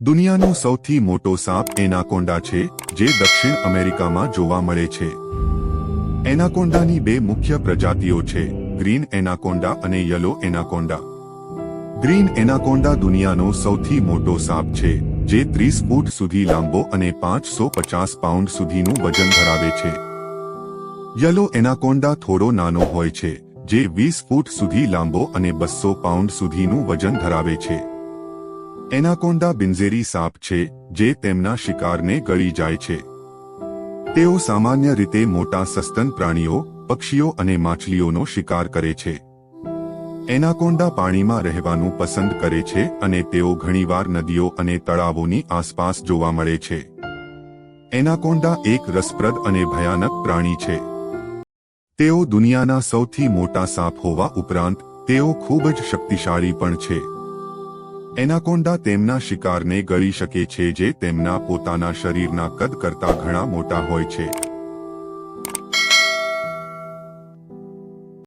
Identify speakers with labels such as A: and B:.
A: દુનિયાનો સૌથી મોટો સાપ એનાકોન્ડા છે, જે દક્ષિણ અમેરિકામાં જોવા મળે છે. એનાકોન્ડાની બે મુખ્ય પ્રજાતિઓ છે, ગ્રીન એનાકોન્ડા અને યલો એનાકોન્ડા ગ્રીન એનાકોન્ડા દુનિયાનો સૌથી મોટો સાપ છે, જે ત્રીસ ફૂટ સુધી લાંબો અને પાંચસો પચાસ પાઉન્ડ સુધીનું વજન ધરાવે છે. યલો એનાકોન્ડા થોડો નાનો હોય છે, જે વીસ ફૂટ સુધી લાંબો અને બસો પાઉન્ડ સુધીનું વજન ધરાવે છે. એનાકોન્ડા બિન્ઝેરી સાપ છે, જે તેમના શિકારને ગળી જાય છે. તેઓ સામાન્ય રીતે મોટા સસ્તન પ્રાણીઓ, પક્ષીઓ અને માછલીઓનો શિકાર કરે છે. એનાકોન્ડા પાણીમાં રહેવાનું પસંદ કરે છે અને તેઓ ઘણીવાર નદીઓ અને તળાવોની આસપાસ જોવા મળે છે. એનાકોન્ડા એક રસપ્રદ અને ભયાનક પ્રાણી છે. તેઓ દુનિયાના સૌથી મોટા સાપ હોવા ઉપરાંત, તેઓ ખૂબ જ શક્તિશાળી પણ છે. એનાકોન્ડા તેમના શિકારને ગળી શકે છે જે તેમના પોતાના શરીરના કદ કરતા ઘણા મોટા હોય છે.